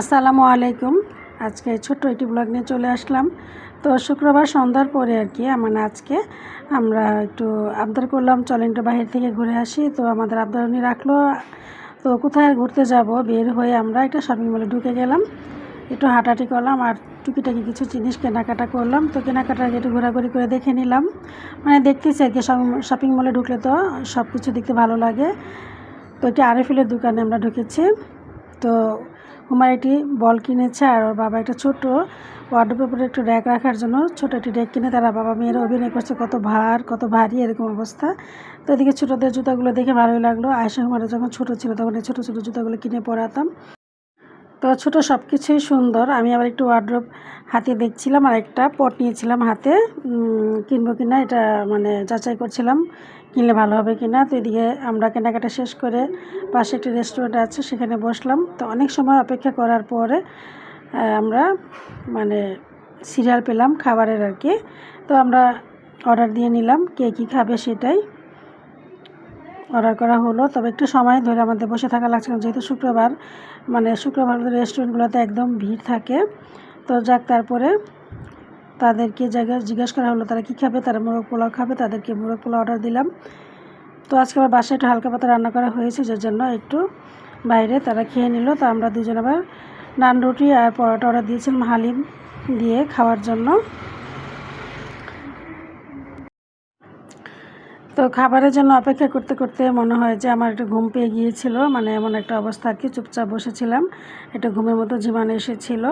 আসসালামু আলাইকুম। আজকে ছোট্ট একটি ব্লগ নিয়ে চলে আসলাম। তো শুক্রবার সন্ধ্যার পরে আর কি মানে আজকে আমরা একটু আবদার করলাম, চলেন একটু বাহির থেকে ঘুরে আসি। তো আমাদের আবদার উনি রাখল, তো কোথায় ঘুরতে যাব? বের হয়ে আমরা একটা শপিং মলে ঢুকে গেলাম। একটু হাঁটাহাঁটি করলাম আর টুকিটাকি কিছু জিনিস কেনাকাটা করলাম। তো কেনাকাটা একটু ঘোরাঘুরি করে দেখে নিলাম। মানে দেখতেছি আর কি শপিং মলে ঢুকলে তো সব কিছু দেখতে ভালো লাগে। তো একটি আরএফএলের দোকানে আমরা ঢুকেছি। তো হুমার একটি বল কিনেছে আর ওর বাবা একটা ছোট ওয়ার্ড উপরে একটু র্যাক রাখার জন্য ছোট একটি র্যাক কিনে তারা বাবা মেয়েরা অভিনয় করছে। কত ভার, কত ভারী এরকম অবস্থা। তো এদিকে ছোটোদের জুতাগুলো দেখে ভালোই লাগল। আয়সা হুমারা যখন ছোট ছিল তখন এই ছোটো ছোটো জুতাগুলো কিনে পরাতাম। তো ছোটো সব কিছুই সুন্দর। আমি আবার একটু ওয়ার্ড্রোপ হাতে দেখছিলাম আর একটা পট নিয়েছিলাম হাতে। কিনবো কিনা এটা মানে যাচাই করছিলাম, কিনলে ভালো হবে কি না তো এদিকে আমরা কেনাকাটা শেষ করে পাশে একটি রেস্টুরেন্ট আছে, সেখানে বসলাম। তো অনেক সময় অপেক্ষা করার পরে আমরা মানে সিরিয়াল পেলাম, খাবারের আর কি। তো আমরা অর্ডার দিয়ে নিলাম, কে কী খাবে সেটাই। অর্ডার করা হলো। তবে একটু সময় ধরে আমাদের বসে থাকা লাগছে যেহেতু শুক্রবার মানে শুক্রবার রেস্টুরেন্টগুলোতে একদম ভিড় থাকে। তো যাক, তারপরে তাদেরকে জায়গায় জিজ্ঞেস করা হলো, তারা কী খাবে? তারা মোরগ পোলাও খাবে। তাদেরকে মোরগ পোলাও অর্ডার দিলাম। তো আজকে আবার বাসায় একটু হালকা পাতা রান্না করা হয়েছে, যার জন্য একটু বাইরে তারা খেয়ে নিল। তো আমরা দুজন আবার নান রুটি আর পরোটা অর্ডার দিয়েছিলাম হালিম দিয়ে খাওয়ার জন্য। তো খাবারের জন্য অপেক্ষা করতে করতে মনে হয় যে আমার একটু ঘুম পেয়ে গিয়েছিল মানে এমন একটা অবস্থা আর কি। চুপচাপ বসেছিলাম, একটু ঘুমের মতো ঝিমানো এসেছিল।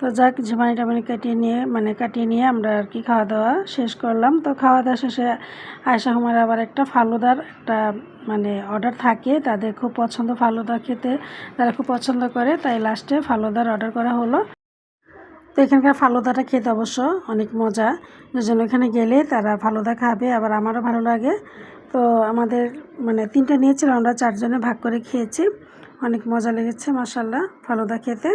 তো যাক ঝিমানি টামানি কাটিয়ে নিয়ে মানে কাটিয়ে নিয়ে আমরা আর কি খাওয়া দাওয়া শেষ করলাম। তো খাওয়া দাওয়া শেষে আয়সা হুমার আবার একটা ফালুদার একটা মানে অর্ডার থাকে। তাদের খুব পছন্দ ফালুদা খেতে, তারা খুব পছন্দ করে, তাই লাস্টে ফালুদার অর্ডার করা হলো। তো এখানকার ফালুদাটা খেতে অবশ্য অনেক মজা। জন্য এখানে গেলে তারা ফালুদা খাবে, আবার আমারও ভালো লাগে। তো আমাদের মানে তিনটা নিয়েছিলাম আমরা চারজনে ভাগ করে খেয়েছি। অনেক মজা লেগেছে মাসাল্লাহ ফালুদা খেতে।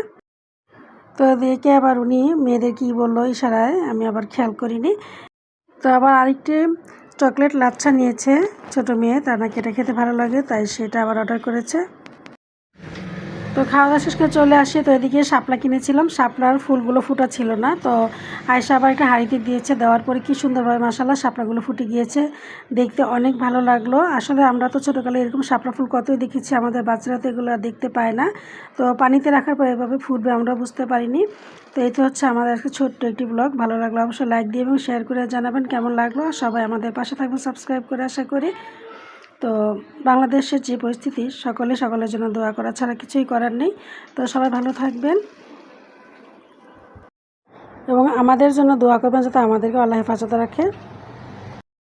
তো দেখে আবার উনি মেয়েদের কী বলল ইশারায়, আমি আবার খেয়াল করিনি। তো আবার আরেকটি চকলেট লাচ্ছা নিয়েছে ছোট মেয়ে, তার নাকি এটা খেতে ভালো লাগে, তাই সেটা আবার অর্ডার করেছে। তো খাওয়া দাওয়া শেষ করে চলে আসি। তো এদিকে শাপলা কিনেছিলাম। শাপলার ফুলগুলো ফুটা ছিল না। তো আয়সা আবার একটা হাঁড়িতে দিয়েছে। দেওয়ার পরে কি সুন্দরভাবে মশালা শাপলাগুলো ফুটে গিয়েছে। দেখতে অনেক ভালো লাগল। আসলে আমরা তো ছোটোকালে এরকম শাপলা ফুল কতই দেখেছি। আমাদের বাচ্চারা তো এগুলো দেখতে পায় না। তো পানিতে রাখার পর এভাবে ফুটবে আমরা বুঝতে পারিনি। তো এই তো হচ্ছে আমাদের আজকে ছোট্ট একটি ব্লগ। ভালো লাগল অবশ্যই লাইক দিয়ে এবং শেয়ার করে জানাবেন কেমন লাগল। সবাই আমাদের পাশে থাকবেন। সাবস্ক্রাইব করে আশা করি। তো বাংলাদেশের যে পরিস্থিতি, সকলে সকলের জন্য দোয়া করা ছাড়া কিছুই করার নেই। তো সবাই ভালো থাকবেন। এবং আমাদের জন্য দোয়া করবেন যাতে আমাদেরকে আল্লাহ হেফাজতে রাখে।